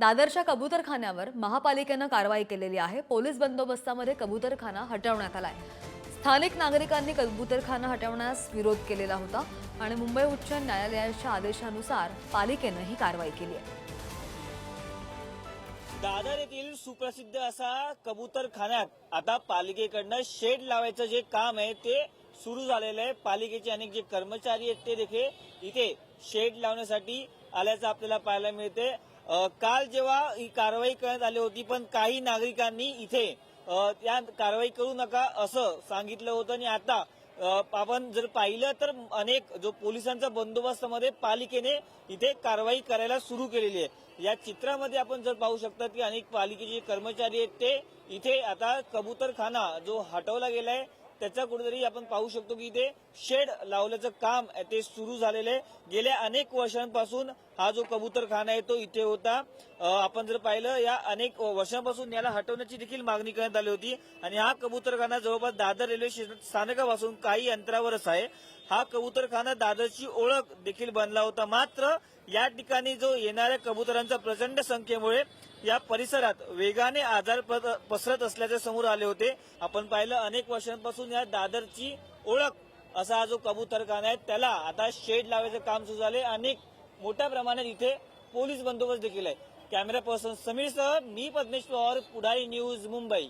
दादरच्या कबुतरखान्यावर महापालिकेनं कारवाई केलेली आहे. पोलीस बंदोबस्तामध्ये कबुतरखाना हटवण्यात आलाय. स्थानिक नागरिकांनी कबुतरखाना हटवण्यास विरोध केलेला होता आणि मुंबई उच्च न्यायालयाच्या आदेशानुसार पालिकेनं ही कारवाई केली आहे. दादर येथील सुप्रसिद्ध असा कबूतरखान्यात आता पालिकेकडनं शेड लावायचं जे काम आहे ते सुरू झालेलं आहे. पालिकेचे अनेक जे कर्मचारी आहेत ते देखील इथे शेड लावण्यासाठी आल्याचं आपल्याला पाहायला मिळते काल जेव्हा ही कारवाई करण्यात आली होती पण काही नागरिकांनी इथे त्या कारवाई करू नका असं सांगितलं होतं. आणि आता आपण जर पाहिलं तर अनेक जो पोलिसांचा बंदोबस्तामध्ये पालिकेने इथे कारवाई करायला सुरू केलेली आहे. या चित्रामध्ये आपण जर पाहू शकता की अनेक पालिकेचे कर्मचारी आहेत ते इथे आता कबूतरखाना जो हटवला गेलाय त्याचा कुठेतरी आपण पाहू शकतो की इथे शेड लावल्याचं काम ते सुरू झालेलं आहे. गेल्या अनेक वर्षांपासून हा जो कबूतरखाना आहे तो इथे होता. आपण जर पाहिलं या अनेक वर्षांपासून याला हटवण्याची देखील मागणी करण्यात आली होती. आणि हा कबूतरखाना जवळपास दादर रेल्वे स्थानकापासून काही अंतरावरच आहे. हा कबूतरखाना दादरची ओळख देखील बनला होता. मात्र या ठिकाणी जो येणाऱ्या कबुतरांच्या प्रचंड संख्येमुळे या परिसरात वेगाने आजार पसरत असल्याचे समोर आले होते. आपण पाहिलं अनेक वर्षांपासून या दादरची ओळख असा हा जो कबूतरखाना आहे त्याला आता शेड लावायचं काम सुरू झाले अनेक मोठ्या प्रमाणात इथे पोलीस बंदोबस्त देखील आहे. कॅमेरा पर्सन समीरसह मी पद्मेश पवार पुढारी न्यूज मुंबई.